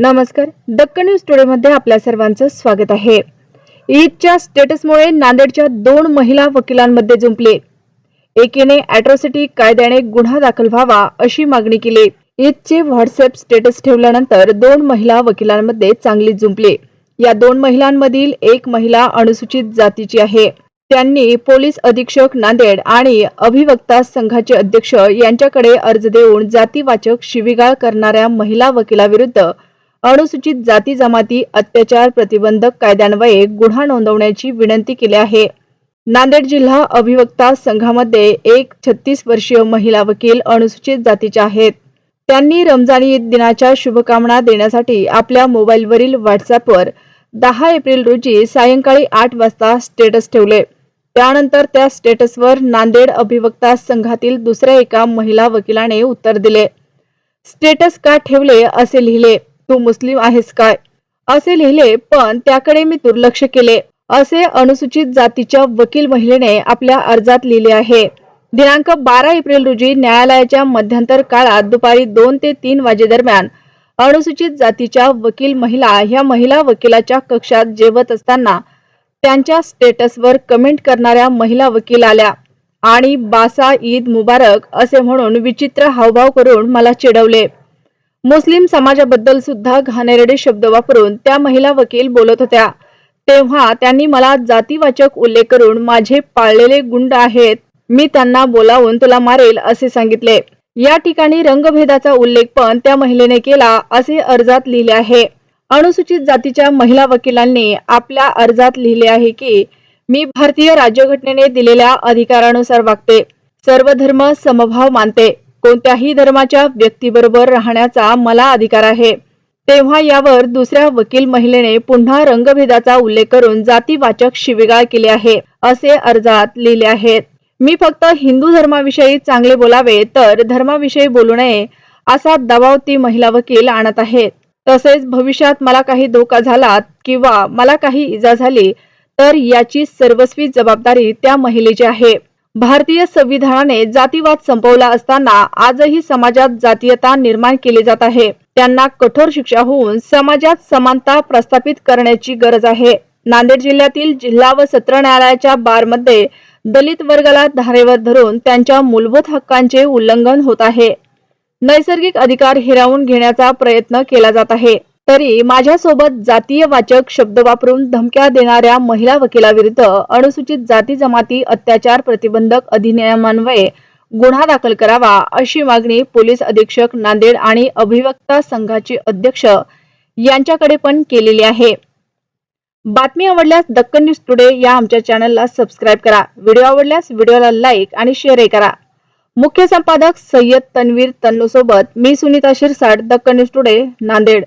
नमस्कार. दक्कन न्यूज टुडेमध्ये आपल्या सर्वांचं स्वागत आहे. ईदच्या स्टेटसमुळे नांदेडच्या दोन महिला वकिलांमध्ये जुंपले. एकीने अॅट्रॉसिटी कायद्याने गुन्हा दाखल व्हावा अशी मागणी केली. ईदचे व्हॉट्सअप स्टेटस ठेवल्यानंतर दोन महिला वकिलांमध्ये चांगली जुंपली. या दोन महिलांमधील एक महिला अनुसूचित जातीची आहे. त्यांनी पोलीस अधीक्षक नांदेड आणि अभिवक्ता संघाचे अध्यक्ष यांच्याकडे अर्ज देऊन जातीवाचक शिवीगाळ करणाऱ्या महिला वकिलाविरुद्ध अनुसूचित जाती जमाती अत्याचार प्रतिबंधक कायद्यान्वये गुन्हा नोंदवण्याची विनंती केली आहे. नांदेड जिल्हा अभिवक्ता संघामध्ये एक छत्तीस वर्षीय महिला वकील अनुसूचित जातीच्या आहेत. त्यांनी रमजान ईद दिनाच्या शुभकामना देण्यासाठी आपल्या मोबाईलवरील व्हॉट्सअपवर दहा एप्रिल रोजी सायंकाळी आठ वाजता स्टेटस ठेवले. त्यानंतर त्या स्टेटसवर नांदेड अभिवक्ता संघातील दुसऱ्या एका महिला वकिलाने उत्तर दिले. स्टेटस का ठेवले असे लिहिले. तू मुस्लिम आहेस काय? असे लिहिले पण त्याकडे मी दुर्लक्ष केले. असे अनुसूचित जातीच्या वकील महिलेने आपल्या अर्जात लिहिले आहे. दिनांक बारा एप्रिल रोजी न्यायालयाच्या मध्यंतर काळात दुपारी दोन ते तीन वाजेदरम्यान अनुसूचित जातीच्या वकील महिला ह्या महिला वकिलाच्या कक्षात जेवत असताना त्यांच्या स्टेटसवर कमेंट करणाऱ्या महिला वकील आल्या. आणि बासा ईद मुबारक असे म्हणून विचित्र हावभाव करून मला चिडवले. मुस्लिम समाजाबद्दल सुद्धा घाणेरडे शब्द वापरून त्या महिला वकील बोलत होत्या. तेव्हा त्यांनी मला जातीवाचक उल्लेख करून माझे पाळलेले गुंड आहेत मी त्यांना बोलावून तुला मारेल असे सांगितले. या ठिकाणी रंगभेदाचा उल्लेख पण त्या महिलेने केला असे अर्जात लिहिले आहे. अनुसूचित जातीच्या महिला वकिलांनी आपल्या अर्जात लिहिले आहे की मी भारतीय राज्यघटनेने दिलेल्या अधिकारानुसार वागते. सर्व धर्म समभाव मानते. कोणत्याही धर्माच्या व्यक्तीबरोबर राहण्याचा मला अधिकार आहे. तेव्हा यावर दुसऱ्या वकील महिलेने पुन्हा रंगभेदाचा उल्लेख करून जातीवाचक शिवीगाळ केली आहे असे अर्जात लिहिले आहेत. मी फक्त हिंदू धर्माविषयी चांगले बोलावे तर धर्माविषयी बोलू नये असा दबाव ती महिला वकील आणत आहेत. तसेच भविष्यात मला काही धोका झाला किंवा मला काही इजा झाली तर याची सर्वस्वी जबाबदारी त्या महिलेची आहे. भारतीय संविधानाने जातीवाद संपवला असताना आजही समाजात जातीयता निर्माण केली जात आहे. त्यांना कठोर शिक्षा होऊन समाजात समानता प्रस्थापित करण्याची गरज आहे. नांदेड जिल्ह्यातील जिल्हा व सत्र न्यायालयाच्या बारमध्ये दलित वर्गाला धारेवर धरून त्यांच्या मूलभूत हक्कांचे उल्लंघन होत आहे. नैसर्गिक अधिकार हिरावून घेण्याचा प्रयत्न केला जात आहे. तरी माझ्यासोबत जातीय वाचक शब्द वापरून धमक्या देणाऱ्या महिला वकिलाविरुद्ध अनुसूचित जाती जमाती अत्याचार प्रतिबंधक अधिनियमान्वये गुन्हा दाखल करावा अशी मागणी पोलीस अधीक्षक नांदेड आणि अभिवक्ता संघाचे अध्यक्ष यांच्याकडे पण केलेली आहे. बातमी आवडल्यास दक्कन न्यूज टुडे या आमच्या चॅनलला सबस्क्राईब करा. व्हिडिओ आवडल्यास व्हिडिओला लाईक आणि शेअरही करा. मुख्य संपादक सय्यद तन्वीर तन्नू सोबत मी सुनीता शिरसाट दक्कन न्यूज टुडे नांदेड.